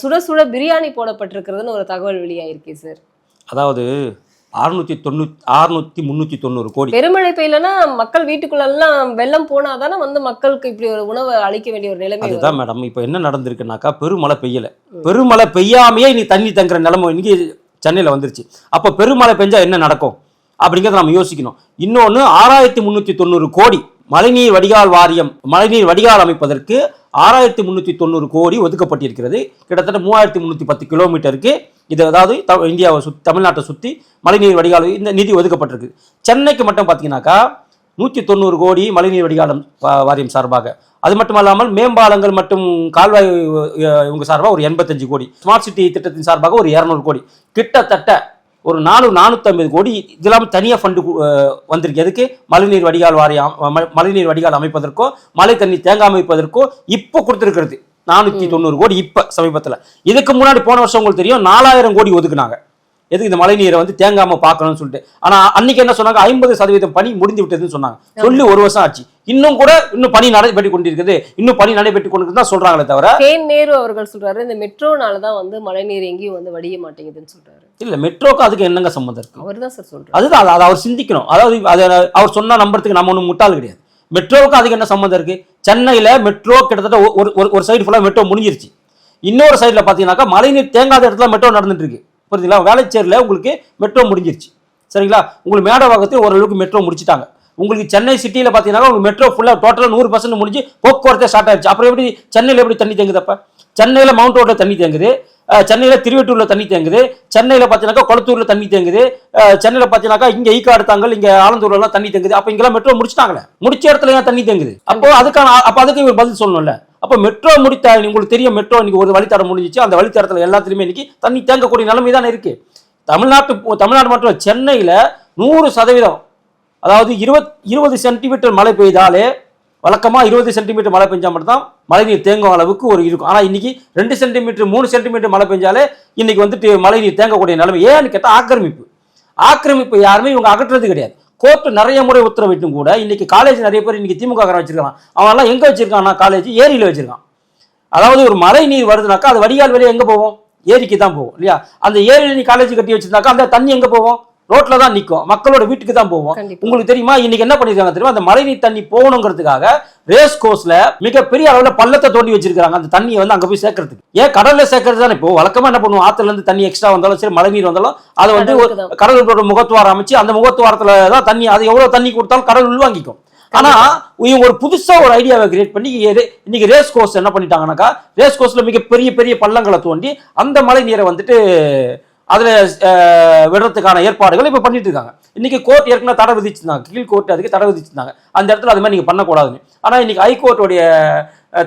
Speaker 1: சுட சுட பிரியாணி போடப்பட்டிருக்கிறதுன்னு ஒரு தகவல் வெளியாயிருக்கு சார்.
Speaker 2: அதாவது அறுநூத்தி தொண்ணூத்தி அறுநூத்தி முந்நூற்றி தொண்ணூறு கோடி.
Speaker 1: பெருமழை பெய்யலன்னா மக்கள் வீட்டுக்குள்ள எல்லாம் வெள்ளம் போனாதானே வந்து மக்களுக்கு இப்படி ஒரு உணவை அளிக்க வேண்டிய ஒரு நிலைமை.
Speaker 2: அதுதான் மேடம் இப்போ என்ன நடந்திருக்குனாக்கா பெருமழை பெய்யல. பெருமழை பெய்யாமையே நீ தண்ணி தங்குற நிலைமை இன்னைக்கு சென்னையில் வந்துருச்சு. அப்போ பெருமழை பெஞ்சா என்ன நடக்கும்? அப்படிங்கிறத நம்ம யோசிக்கணும். இன்னொன்று ஆறாயிரத்தி முந்நூற்றி தொண்ணூறு கோடி மழைநீர் வடிகால் வாரியம் மழைநீர் வடிகால் அமைப்பதற்கு ஆறாயிரத்தி முந்நூற்றி தொண்ணூறு கோடி ஒதுக்கப்பட்டிருக்கிறது. கிட்டத்தட்ட மூவாயிரத்தி முந்நூற்றி பத்து கிலோமீட்டருக்கு இது அதாவது த- இந்தியாவை சுத் தமிழ்நாட்டை சுற்றி மழைநீர் வடிகால் இந்த நிதி ஒதுக்கப்பட்டிருக்கு. சென்னைக்கு மட்டும் பார்த்தீங்கன்னாக்கா நூற்றி தொண்ணூறு கோடி மழைநீர் வடிகாலம் வா- வாரியம் சார்பாக. அது மட்டும் அல்லாமல் மேம்பாலங்கள் மற்றும் கால்வாய் இவங்க சார்பாக ஒரு எண்பத்தஞ்சு கோடி. ஸ்மார்ட் சிட்டி திட்டத்தின் சார்பாக ஒரு இரநூறு கோடி. கிட்டத்தட்ட ஒரு நானூறு நானூற்றம்பது கோடி இது இல்லாமல் தனியாக ஃபண்டு வந்திருக்கு. எதுக்கு? மழைநீர் வடிகால் வாரியம் மழைநீர் வடிகால் அமைப்பதற்கோ மழை தண்ணி தேங்காமல் அமைப்பதற்கோ இப்போ கொடுத்துருக்கிறது. நானூற்றி தொண்ணூறு கோடி இப்போ சமீபத்தில். இதுக்கு முன்னாடி போன வருஷம் உங்களுக்கு தெரியும் நாலாயிரம் கோடி ஒதுக்குனாங்க. எதுக்கு இந்த மழைநீரை வந்து தேங்காமல் பார்க்கணும்னு சொல்லிட்டு. ஆனால் அன்னைக்கு என்ன சொன்னாங்க? ஐம்பது சதவீதம் பணி முடிந்து விட்டதுன்னு சொன்னாங்க. சொல்லி ஒரு வருஷம் ஆச்சு. இன்னும் கூட இன்னும் பணி நடைபெற்று கொண்டிருக்குது. இன்னும் பணி நடைபெற்று கொண்டிருக்கு தான் சொல்றாங்களே தவிர
Speaker 1: கேன் நேரு அவர்கள் சொல்றாரு இந்த மெட்ரோனால தான் வந்து மழைநீர் எங்கேயும் வந்து வடிய மாட்டேங்குதுன்னு சொல்றாரு.
Speaker 2: இல்ல மெட்ரோக்கு அதுக்கு என்னங்க சம்மந்தம் இருக்கு?
Speaker 1: அவர் தான் சார் சொல்றாரு.
Speaker 2: அதுதான் அதை- அவர் சிந்திக்கணும். அதாவது அதை அவர் சொன்னா நம்புறதுக்கு நம்ம ஒன்றும் முட்டாள் கிடையாது. மெட்ரோவுக்கு அதுக்கு என்ன சம்மந்தம் இருக்கு? சென்னையில மெட்ரோ கிட்டத்தட்ட ஒரு ஒரு- சைடு ஃபுல்லாக மெட்ரோ முடிஞ்சிருச்சு. இன்னொரு சைடுல பார்த்தீங்கன்னாக்கா மழைநீர் தேங்காத இடத்துல மெட்ரோ நடந்துட்டு இருக்கு புரியுதுங்களா? வேலைச்சேரியில் உங்களுக்கு மெட்ரோ முடிஞ்சிருச்சு. சரிங்களா? உங்களுக்கு மேடவாக்கத்தில் ஓரளவுக்கு மெட்ரோ முடிச்சிட்டாங்க. உங்களுக்கு சென்னை சிட்டியில் பார்த்தீங்கன்னா உங்களுக்கு மெட்ரோ ஃபுல்லாக டோட்டலாக நூறு பர்சன்ட் முடிஞ்சு போக்குவரத்தே ஸ்டார்ட் ஆயிடுச்சு. அப்புறம் எப்படி சென்னையில் எப்படி தண்ணி தேங்குதப்ப சென்னையில் மவுண்ட் ரோட்டில் தண்ணி தேங்குது. சென்னையில் திருவெட்டூரில் தண்ணி தேங்குது. சென்னையில் பார்த்தீங்கன்னாக்கா கொளத்தூரில் தண்ணி தேங்குது. சென்னையில் பார்த்தீங்கன்னாக்கா இங்கே ஈக்காடு தாங்கல் இங்கே ஆலந்தூர்லாம் தண்ணி தேங்குது. அப்போ இங்கெல்லாம் மெட்ரோ முடிச்சிட்டாங்களே? முடிச்ச இடத்துல ஏன் தண்ணி தேங்குது? அப்போ அதுக்கான அப்போ அதுக்கு இவர் பதில் சொல்லணும்ல. அப்போ மெட்ரோ முடித்த உங்களுக்கு தெரியும் மெட்ரோ இன்னைக்கு ஒரு வழித்தடம் முடிஞ்சிச்சு. அந்த வழித்தடத்தில் எல்லாத்துலேயுமே இன்னைக்கு தண்ணி தேங்கக்கூடிய நிலைமை தானே இருக்குது தமிழ்நாட்டு தமிழ்நாடு மட்டும் சென்னையில் நூறு சதவீதம் அதாவது இருபத் இருபது சென்டிமீட்டர் மழை பெய்தாலே வழக்கமாக இருபது சென்டிமீட்டர் மழை பெஞ்சால் மட்டும் தான் மழைநீர் தேங்கும் அளவுக்கு ஒரு இருக்கும். ஆனால் இன்னைக்கு ரெண்டு சென்டிமீட்டர் மூணு சென்டிமீட்டர் மழை பெஞ்சாலே இன்னைக்கு வந்துட்டு மழைநீர் தேங்கக்கூடிய நிலைமை. ஏன்னு கேட்டால் ஆக்கிரமிப்பு. ஆக்கிரமிப்பு யாருமே இவங்க அகற்றுறது கிடையாது. கோர்ட்டு நிறைய முறை உத்தரவிட்டும் கூட இன்னைக்கு காலேஜ் நிறைய பேர் இன்னைக்கு திமுக வச்சிருக்கான் அவன் எங்கே எங்க காலேஜ் ஏரியில் வச்சிருக்கான். அதாவது ஒரு மழை நீர் வருதுனாக்கா அது வடிகால் வெளியே எங்கே போகும்? ஏரிக்கு தான் போகும் இல்லையா? அந்த ஏரியில் நீ காலேஜ் கட்டி வச்சிருந்தாக்கா அந்த தண்ணி எங்கே போகும்? ரோட்ல தான் நிற்கும் மக்களோட வீட்டுக்கு தான்
Speaker 1: கண்டிப்பா.
Speaker 2: உங்களுக்கு தெரியுமா? இன்னைக்கு என்ன பண்ணிருக்காங்க தெரியுமா? அந்த மழைநீர் தண்ணி போகணுங்கிறதுக்காக ரேஸ் கோர்ஸ்ல மிகப்பெரிய அளவுல பள்ளத்தை தோண்டி வச்சிருக்காங்க அந்த தண்ணியை வந்து அங்க போய் சேர்க்கறதுக்கு. ஏன்? கடல்ல சேர்க்கறது தானே. இப்போ வழக்கமா என்ன பண்ணுவோம்? ஆத்துல இருந்து தண்ணி எக்ஸ்ட்ரா வந்தாலும் சரி மழை நீர் வந்தாலும் அதை வந்து. கடலோட முகத்துவாரம் அமைச்சு அந்த முகத்துவாரத்துல தான் தண்ணி அது எவ்வளவு தண்ணி கொடுத்தாலும் கடல் உள்வாங்கிக்கும். ஆனா இவங்க ஒரு புதுசா ஒரு ஐடியாவை கிரியேட் பண்ணி இன்னைக்கு ரேஸ் கோர்ஸ் என்ன பண்ணிட்டாங்கன்னாக்கா ரேஸ் கோர்ஸ்ல மிக பெரிய பெரிய பள்ளங்களை தோண்டி அந்த மழை நீரை வந்துட்டு அதில் விடுறதுக்கான ஏற்பாடுகள் இப்போ பண்ணிட்டு இருக்காங்க. இன்னைக்கு கோர்ட் ஏற்கனவே தடை விதிச்சிருந்தாங்க. கீழ் கோர்ட் அதுக்கு தடை விதிச்சிருந்தாங்க. அந்த இடத்துல அது மாதிரி நீங்கள் பண்ணக்கூடாதுன்னு. ஆனால் இன்னைக்கு ஹைகோர்ட்டுடைய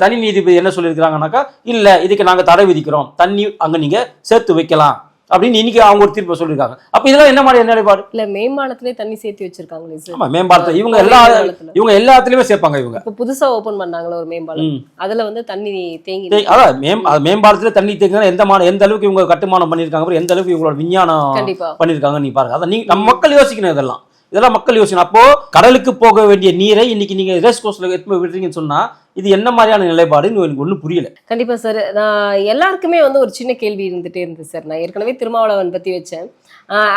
Speaker 2: தனி நீதிபதி என்ன சொல்லியிருக்கிறாங்கனாக்கா இல்லை இதுக்கு நாங்கள் தடை விதிக்கிறோம். தண்ணி அங்கே நீங்கள் சேர்த்து வைக்கலாம். அப்படின்னு இன்னைக்கு அவங்க ஒரு தீர்ப்பை சொல்லியிருக்காங்க. அப்ப இதெல்லாம் என்ன மாதிரி நிலைப்பாடு?
Speaker 1: இல்ல மேம்பாலத்திலே தண்ணி சேர்த்து வச்சிருக்காங்களே சார்
Speaker 2: ஆமா மேம்பாலத்தை இவங்க எல்லா
Speaker 1: மேம்பாலத்துல.
Speaker 2: இவங்க எல்லாத்துலயுமே சேர்ப்பாங்க இவங்க.
Speaker 1: இப்ப புதுசா ஓபன் பண்ணாங்களே ஒரு மேம்பாலம். அதுல வந்து தண்ணி தேங்கி
Speaker 2: அதான் மேம் மேம்பாலத்துல தண்ணி தேங்குனா எந்த மா எந்த அளவுக்கு இவங்க கட்டுமானம் பண்ணியிருக்காங்க பாரு, எந்த அளவுக்கு இவங்களோட விஞ்ஞானம்
Speaker 1: கண்டிப்பா.
Speaker 2: பண்ணியிருக்காங்க நீ பாருங்க. அதான் நீ நம்ம மக்கள் யோசிக்கணும் இதெல்லாம். இதெல்லாம் மக்கள் யோசிக்கணும் அப்போ கடலுக்கு போக வேண்டிய நீரை இன்னைக்கு நீங்க ரேஸ் கோர்ஸ்ல எடுத்து விடுறீங்கன்னு சொன்னா இது என்ன மாதிரியான நிலைப்பாடுன்னு எனக்கு ஒன்றும் புரியல.
Speaker 1: கண்டிப்பா சார் நான் எல்லாருக்குமே வந்து ஒரு சின்ன கேள்வி இருந்துட்டே இருந்தது சார் நான் ஏற்கனவே திருமாவளவன் பத்தி வச்சேன்.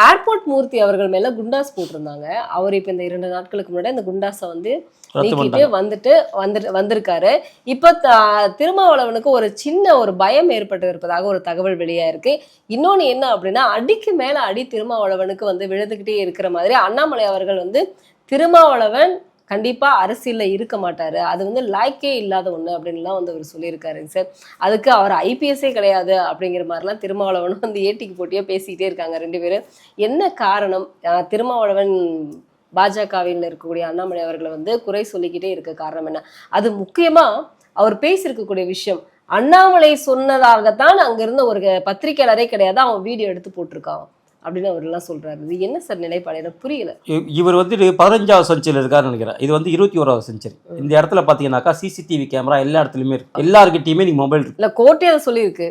Speaker 1: ஏர்போர்ட் மூர்த்தி அவர்கள் மேல குண்டாஸ் போட்டிருந்தாங்க. அவர் இப்ப இந்த இரண்டு நாட்களுக்கு முன்னாடி அந்த குண்டாஸை வந்து நீக்கிட்டு வந்துட்டு வந்துட்டு வந்திருக்காரு. இப்ப திருமாவளவனுக்கு ஒரு சின்ன ஒரு பயம் ஏற்பட்டு இருப்பதாக ஒரு தகவல் வெளியா இருக்கு. இன்னொன்னு என்ன அப்படின்னா அடிக்கு மேல அடி திருமாவளவனுக்கு வந்து விழுந்துகிட்டே இருக்கிற மாதிரி அண்ணாமலை அவர்கள் வந்து திருமாவளவன் கண்டிப்பா அரசியல்ல இருக்க மாட்டாரு. அது வந்து லாய்க்கே இல்லாத ஒண்ணு அப்படின்லாம் வந்து அவர் சொல்லியிருக்காரு சார். அதுக்கு அவர் ஐபிஎஸ்ஸே கிடையாது அப்படிங்கிற மாதிரிலாம் திருமாவளவன் வந்து ஏட்டிக்கு போட்டியா பேசிக்கிட்டே இருக்காங்க ரெண்டு பேரும். என்ன காரணம்? திருமாவளவன் பாஜகவில் இருக்கக்கூடிய அண்ணாமலை அவர்களை வந்து குறை சொல்லிக்கிட்டே இருக்க காரணம் என்ன? அது முக்கியமா அவர் பேசியிருக்கக்கூடிய விஷயம். அண்ணாமலை சொன்னதாகத்தான் அங்க இருந்த ஒரு பத்திரிக்கையாளரே கிடையாது அவன் வீடியோ எடுத்து போட்டிருக்கான். அப்படின்னு அவர் எல்லாம் சொல்றாரு. இது என்ன சார் நிலைப்பாடு? எனக்கு புரியல.
Speaker 2: இவர் வந்துட்டு பதினஞ்சாவது செஞ்சுரியில் இருக்காருன்னு நினைக்கிறேன். இது வந்து இருபத்தி ஓராவது செஞ்சுரி இந்த இடத்துல பார்த்தீங்கன்னாக்கா சிசிடிவி கேமரா எல்லா இடத்துலையுமே இருக்கு. எல்லாருக்கிட்டையுமே நீங்க மொபைல் இருக்கு.
Speaker 1: இல்ல கோர்ட்டே அதை சொல்லியிருக்கு.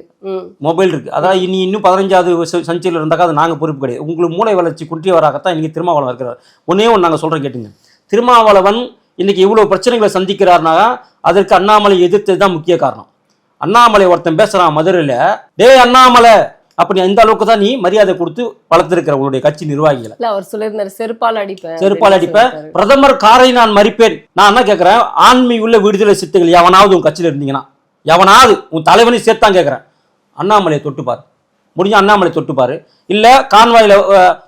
Speaker 2: மொபைல் இருக்கு. அதாவது இனி இன்னும் பதினஞ்சாவது செஞ்சுரியில் இருந்தாக்கா அது நாங்கள் பொறுப்பு கிடையாது. உங்களுக்கு மூளை வளர்ச்சி குன்றியவராகத்தான் இன்னைக்கு திருமாவளவன் இருக்கிறார். ஒன்னே ஒன்று நாங்கள் சொல்கிறோம் கேட்டுங்க. திருமாவளவன் இன்னைக்கு இவ்வளோ பிரச்சனைகளை சந்திக்கிறார்னா அதற்கு அண்ணாமலை எதிர்த்தது தான் முக்கிய காரணம். அண்ணாமலை ஒருத்தன் பேசுறான் மதுரையில் டேய் அண்ணாமலை அப்படி இந்த அளவுக்கு தான் நீ மரியாதை கொடுத்து வளர்த்துருக்கிற உங்களுடைய கட்சி நிர்வாகிகளை.
Speaker 1: அவர் சொல்லியிருந்தாரு செருப்பால் அடிப்பேன்.
Speaker 2: செருப்பால் அடிப்பேன். பிரதமர் காரை நான் மறிப்பேன். நான் என்ன கேட்குறேன் ஆண்மை உள்ள விடுதலை சித்துகள் எவனாவது உன் கட்சியில் இருந்தீங்கன்னா எவனாவது உன் தலைவனை சேர்த்தான் கேட்குறேன் அண்ணாமலையை தொட்டுப்பார் முடிஞ்ச அண்ணாமலை தொட்டுப்பாரு இல்ல கான்வாயில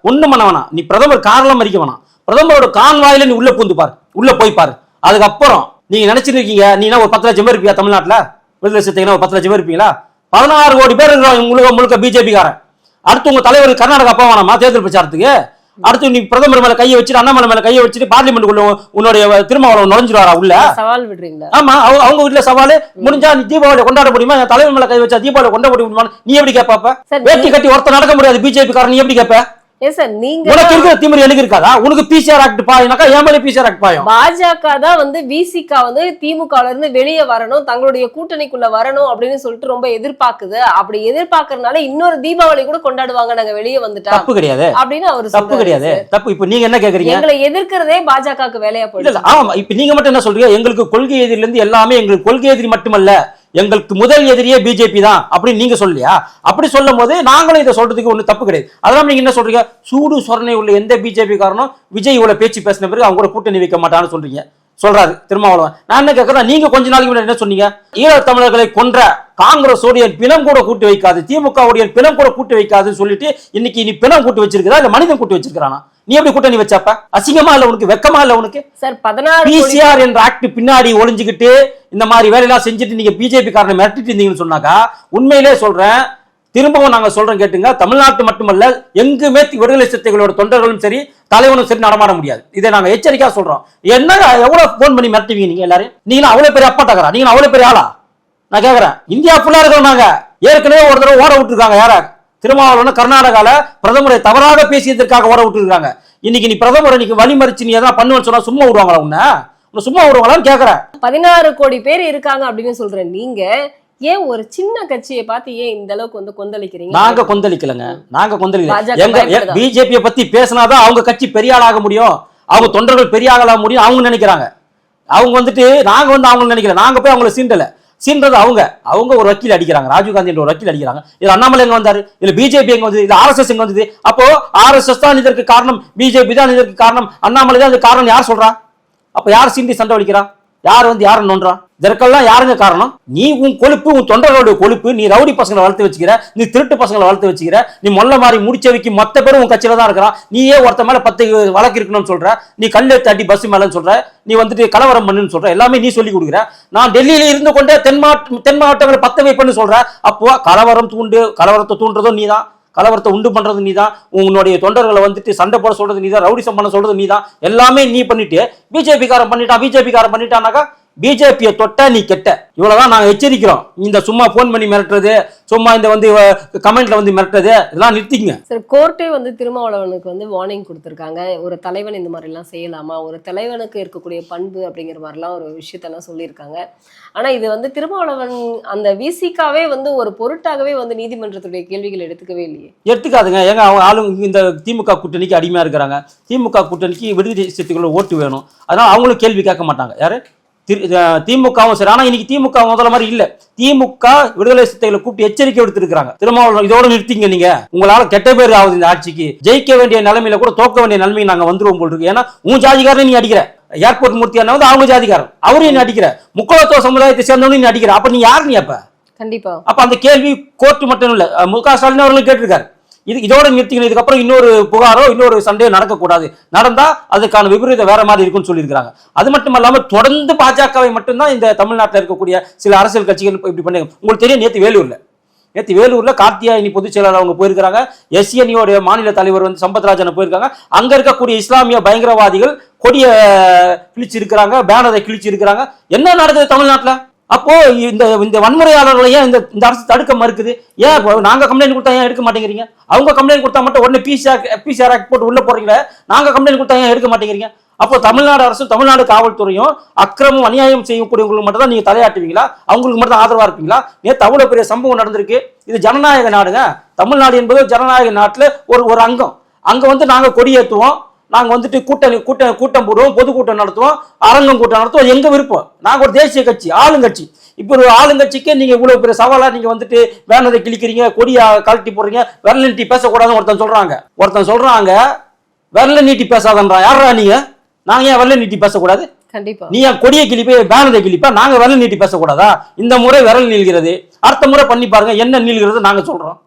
Speaker 2: ஒண்ணும் பண்ண வேணாம். நீ பிரதமர் காரெல்லாம் மறிக்க வேணாம். பிரதமரோட கான்வாயில நீ உள்ள பூந்து பாரு. உள்ள போய் பாரு. அதுக்கப்புறம் நீங்க நினைச்சிட்டு இருக்கீங்க நீனா ஒரு பத்து லட்சம் பேர் இருப்பியா தமிழ்நாட்டுல? விடுதலை சிறுத்தைகள் ஒரு பத்து லட்சம் பேர் இருப்பீங்களா? பதினாறு கோடி பேர் இருக்கிறாங்க முழுக்க முழுக்க பிஜேபி காரன் அடுத்து உங்க தலைவர் கர்நாடகா அப்பா வேணாமா தேர்தல் பிரச்சாரத்துக்கு? அடுத்து நீ பிரதமர் மேல கையை வச்சுட்டு அண்ணாமலை மேல கையை வச்சுட்டு பார்லிமெண்ட்டுக்குள்ள உன்னுடைய திருமாவளவன் நுழைஞ்சிருவாரா உள்ள?
Speaker 1: சவால் விடுறீங்களா?
Speaker 2: ஆமா அவங்க அவங்க வீட்டுல சவாலு. முடிஞ்சா நீ தீபாவளி கொண்டாட முடியுமா? என் தலைவர் மேல கை வச்சா தீபாவளி கொண்டாட முடியுமா? நீ எப்படி கேப்பாப்ப வேட்டி கட்டி ஒருத்தர் நடக்க முடியாது பிஜேபி காரன் நீ எப்படி கேப்ப உனக்கு இருக்கிற திமிரு எனக்கு இருக்காதா? உனக்கு பிசிஆர் ஆக்ட் பாயினாக்கா என் மேல பிசிஆர் ஆக்ட் பாயும்.
Speaker 1: பாஜக தான் வந்து விசிகா வந்து திமுக ல இருந்து வெளியே வரணும் தங்களுடைய கூட்டணிக்குள்ள வரணும் அப்படின்னு சொல்லிட்டு ரொம்ப எதிர்பார்க்குது. அப்படி எதிர்பார்க்கறதுனால இன்னொரு தீபாவளி கூட கொண்டாடுவாங்க. நாங்க வெளியே வந்துட்டா
Speaker 2: தப்பு கிடையாது.
Speaker 1: அப்படின்னு அவர்
Speaker 2: தப்பு கிடையாது. தப்பு. இப்ப நீங்க என்ன கேக்குறீங்க?
Speaker 1: எங்களை எதிர்க்கிறதே பாஜகவுக்கு வேலையா போயிடுச்சு.
Speaker 2: ஆமா. இப்ப நீங்க மட்டும் என்ன சொல்றீங்க? எங்களுக்கு கொள்கை எதிரில இருந்து எல்லாமே எங்களுக்கு கொள்கை எதிரி மட்டுமல்ல. எங்களுக்கு முதல் எதிரியே பிஜேபி தான் அப்படின்னு நீங்க சொல்லலையா? அப்படி சொல்லும் போது நாங்களும் இதை சொல்றதுக்கு ஒண்ணு தப்பு கிடையாது. அதெல்லாம் நீங்க என்ன சொல்றீங்க? சூடு சொரணை உள்ள எந்த பிஜேபி காரணம் விஜய் இவ்வளவு பேச்சு பேசின பிறகு அவங்க கூட கூட்டணி வைக்க மாட்டான்னு சொல்றீங்க. சொல்றாரு திருமாவளவன். நான் என்ன கேட்கறேன் நீங்க கொஞ்ச நாளைக்கு முன்னாடி என்ன சொன்னீங்க? ஈழத் தமிழர்களை கொன்ற காங்கிரஸ் உடைய பிணம் கூட கூட்டி வைக்காது திமுக உடைய பிணம் கூட கூட்டி வைக்காதுன்னு சொல்லிட்டு இன்னைக்கு நீ பிணம் கூட்டி வச்சிருக்கிறா இல்ல மனிதன் கூட்டி வச்சிருக்கிறானா? நீ எப்படி கூட்டணி வச்சப்ப? அசிங்கமா இல்ல உனக்கு? வெக்கமா இல்ல உனக்கு?
Speaker 1: சார் பதினாறு
Speaker 2: பிசிஆர் என்ற ஆக்ட் பின்னாடி ஒளிஞ்சுக்கிட்டு இந்த மாதிரி வேலையெல்லாம் செஞ்சுட்டு நீங்க பிஜேபி காரனை மிரட்டிட்டு இருந்தீங்கன்னு சொன்னாக்கா உண்மையிலே சொல்றேன் திரும்பவும் நாங்க சொல்றோம் கேட்டுங்க தமிழ்நாட்டு மட்டுமல்ல எங்குமே தி- விடுதலை சிறுத்தைகளோட தொண்டர்களும் சரி தலைவனும் சரி நடமாட முடியாது. இதை நாங்க எச்சரிக்கையா சொல்றோம். என்ன எவ்வளவு போன் பண்ணி மிரட்டுவீங்க நீங்க எல்லாரும் நீங்க அவ்வளவு பெரிய அப்பா தகரா? நீங்க அவ்வளவு பெரிய ஆளா? நான் கேக்குறேன். இந்தியா ஃபுல்லா இருக்கிறோம் நாங்க. ஏற்கனவே ஒரு தடவை ஓட விட்டுருக்காங்க யார? திருமாவளவன் கர்நாடகால பிரதமரை தவறாக பேசியதற்காக ஓட விட்டுருக்காங்க. இன்னைக்கு நீ பிரதமரை இன்னைக்கு வழிமறிச்சு நீ எதனா பண்ணுவேன்னு சொன்னா சும்மா விடுவாங்களா உன்னை? உன்னை சும்மா விடுவாங்களான்னு கேக்குறேன்.
Speaker 1: பதினாறு கோடி பேர் இருக்காங்க அப்படின்னு சொல்றேன். நீங்க ஏன் ஒரு சின்ன கட்சியை பார்த்து ஏன் இந்த அளவுக்கு வந்து கொந்தளிக்கிறீங்க?
Speaker 2: நாங்க கொந்தளிக்கலங்க. நாங்க கொந்தளிக்கல. எங்க? பிஜேபியை பத்தி பேசினாதான் அவங்க கட்சி பெரிய ஆளாக முடியும். அவங்க தொண்டர்கள் பெரிய ஆளாக முடியும் அவங்க நினைக்கிறாங்க. அவங்க வந்துட்டு நாங்க வந்து அவங்க நினைக்கல. நாங்க போய் அவங்கள சீண்டல. சீன்றது அவங்க. அவங்க ஒரு வக்கீல் அடிக்கிறாங்க. ராஜீவ்காந்தி என்ற ஒரு வக்கீல் அடிக்கிறாங்க. இது அண்ணாமலை எங்க வந்தாரு? இல்ல பிஜேபி எங்க வந்தது? இது ஆர்எஸ்எஸ் எங்க வந்தது? அப்போ ஆர்எஸ்எஸ் தான் இதற்கு காரணம். பிஜேபி தான் இதற்கு காரணம். அண்ணாமலை தான் இது காரணம். யார் சொல்றா? அப்ப யார் சீண்டி சண்டை வலிக்கிறா? யார் வந்து யாரும் நோன்றா? இதற்கெல்லாம் யாருங்க காரணம்? நீ உன் கொழுப்பு உன் தொண்டர்களுடைய கொழுப்பு நீ ரவுடி பசங்களை வளர்த்து வச்சுக்கிற நீ திருட்டு பசங்களை வளர்த்து வச்சுக்கிற நீ மொல்ல மாதிரி முடிச்சவைக்கு மொத்த பேரும் உன் கட்சியில தான் இருக்கிறான். நீயே ஒருத்த மேல பத்து வழக்கு இருக்கணும்னு சொல்ற நீ கல்லு தட்டி பஸ் மேலன்னு சொல்ற நீ வந்துட்டு கலவரம் பண்ணுன்னு சொல்ற எல்லாமே நீ சொல்லி கொடுக்குற. நான் டெல்லியில இருந்து கொண்டே தென் மாவட்ட தென் மாவட்டங்களை பத்த வைப்பேன்னு சொல்ற அப்போ கலவரம் தூண்டு கலவரத்தை தூண்டுறதும் நீ தான் கலவரத்தை உண்டு பண்றது நீதான். உன்னுடைய தொண்டர்களை வந்துட்டு சண்டை போட சொல்றது நீதான் ரவுடிசம் பண்ண சொல்றது நீதான். எல்லாமே நீ பண்ணிட்டு பிஜேபி காரன் பண்ணிட்டான் பிஜேபி காரன் பண்ணிட்டானாக்கா பிஜேபியை தொட்டா நீ கெட்ட. இவ்வளவுதான் நாங்க எச்சரிக்கிறோம். இந்த சும்மா போன் பண்ணி மிரட்டுறது சும்மா இந்த வந்து கமெண்ட்ல வந்து மிரட்டுறது இதெல்லாம் நிறுத்திக்கங்க.
Speaker 1: சார் கோர்ட்டே வந்து திருமாவளவனுக்கு வந்து வார்னிங் கொடுத்துருக்காங்க. ஒரு தலைவன் இந்த மாதிரி எல்லாம் செய்யலாமா? ஒரு தலைவனுக்கு இருக்கக்கூடிய பண்பு அப்படிங்கிற மாதிரிலாம் ஒரு விஷயத்தெல்லாம் சொல்லியிருக்காங்க. ஆனா இது வந்து திருமாவளவன் அந்த விசிகாவே வந்து ஒரு பொருட்டாகவே வந்து நீதிமன்றத்துடைய கேள்விகள் எடுத்துக்கவே இல்லையே.
Speaker 2: எடுத்துக்காதுங்க. ஏங்க அவங்க ஆளுங்க இந்த திமுக கூட்டணிக்கு அடிமையா இருக்கிறாங்க. திமுக கூட்டணிக்கு விடுதலை சிறுத்தைகளோட ஓட்டு வேணும். அதனால அவங்களும் கேள்வி கேட்க மாட்டாங்க. யாரு? திமுகவும் சரி. ஆனா இன்னைக்கு திமுக முதல்ல மாதிரி இல்ல. திமுக விடுதலை சிறுத்தைகளை கூப்பிட்டு எச்சரிக்கை விடுத்திருக்காங்க திருமாவளவன் இதோட நிறுத்திங்க நீங்க. உங்களால கெட்ட பேர் ஆகுது இந்த ஆட்சிக்கு. ஜெயிக்க வேண்டிய நிலைமையில கூட தோக்க வேண்டிய நிலைமைக்கு நாங்க வந்துருவோம் போல் இருக்கு. ஏன்னா உன் ஜாதிகாரன் நீ அடிக்கிற. ஏர்போர்ட் மூர்த்தி அண்ணா வந்து அவங்க ஜாதிகாரன். அவரையும் நீ அடிக்கிற. முக்கோலத்துவ சமுதாயத்தை சேர்ந்தவனையும் நீ அடிக்கிற. அப்ப நீ யார் நீ அப்ப?
Speaker 1: கண்டிப்பா.
Speaker 2: அப்ப அந்த கேள்வி கோர்ட் மட்டும் இல்ல. மு க ஸ்டாலின் அவர்களும் கேட்டிருக்காரு. இது இதோட நிறுத்திக்கணும். இதுக்கப்புறம் இன்னொரு புகாரோ இன்னொரு சண்டையோ நடக்கக்கூடாது. நடந்தா அதுக்கான விபரீதம் வேற மாதிரி இருக்கும்னு சொல்லியிருக்காங்க அது மட்டும் இல்லாமல் தொடர்ந்து பாஜகவை மட்டும்தான் இந்த தமிழ்நாட்டில் இருக்கக்கூடிய சில அரசியல் கட்சிகள் இப்படி பண்ணி உங்களுக்கு தெரியும் நேற்று வேலூர்ல. நேற்று வேலூர்ல கார்த்தியாயினி பொதுச் செயலாளர் அவங்க போயிருக்காங்க எஸ்என்இயோட மாநில தலைவர் வந்து சம்பத்ராஜனை போயிருக்காங்க. அங்க இருக்கக்கூடிய இஸ்லாமிய பயங்கரவாதிகள் கொடிய கிழிச்சு இருக்கிறாங்க பேனரை கிழிச்சு இருக்கிறாங்க என்ன நடக்குது தமிழ்நாட்டில்? அப்போ இந்த இந்த வன்முறையாளர்களை ஏன் இந்த இந்த அரசு தடுக்க மறுக்குது. ஏன் நாங்க கம்ப்ளைண்ட் கொடுத்தா ஏன் எடுக்க மாட்டேங்கிறீங்க? அவங்க கம்ப்ளைண்ட் கொடுத்தா மட்டும் உடனே பிசிஆர் பிசிஆர் ஆக்ட் போட்டு உள்ள போறீங்களே? நாங்க கம்ப்ளைண்ட் கொடுத்தா ஏன் எடுக்க மாட்டேங்கிறீங்க? அப்போ தமிழ்நாடு அரசும் தமிழ்நாடு காவல்துறையும் அக்கிரமம் அநியாயம் செய்யக்கூடியவங்களுக்கு மட்டும் தான் நீங்க தலையாட்டுவீங்களா? அவங்களுக்கு மட்டும் தான் ஆதரவா இருப்பீங்களா? நேற்று அவ்வளவு பெரிய சம்பவம் நடந்திருக்கு. இது ஜனநாயக நாடுங்க. தமிழ்நாடு என்பது ஜனநாயக நாட்டுல ஒரு ஒரு அங்கம். அங்க வந்து நாங்க கொடியேற்றுவோம். நாங்க வந்துட்டு கூட்டணி கூட்ட கூட்டம் போடுவோம் பொதுக்கூட்டம் நடத்துவோம் அரங்கம் கூட்டம் நடத்துவோம் எங்க விருப்பம்? நாங்க ஒரு தேசிய கட்சி ஆளுங்கட்சி. இப்போ ஒரு ஆளுங்கட்சிக்கு நீங்க இவ்வளவு பெரிய சவாலா நீங்க வந்துட்டு வேனதை கிழிக்கிறீங்க கொடியா கழட்டி போடுறீங்க விரல நீட்டி பேசக்கூடாதுன்னு ஒருத்தன் சொல்றாங்க. ஒருத்தன் சொல்றாங்க விரல நீட்டி பேசாதன்றா யாரா நீங்க? நாங்க ஏன் விரல நீட்டி பேசக்கூடாது?
Speaker 1: கண்டிப்பா.
Speaker 2: நீ என் கொடியை கிழிப்பே பேனரை கிழிப்பா? நாங்க விரல் நீட்டி பேசக்கூடாதா? இந்த முறை விரல் நீள்கிறது. அடுத்த முறை பண்ணி பாருங்க என்ன நீள்கிறது நாங்க சொல்றோம்.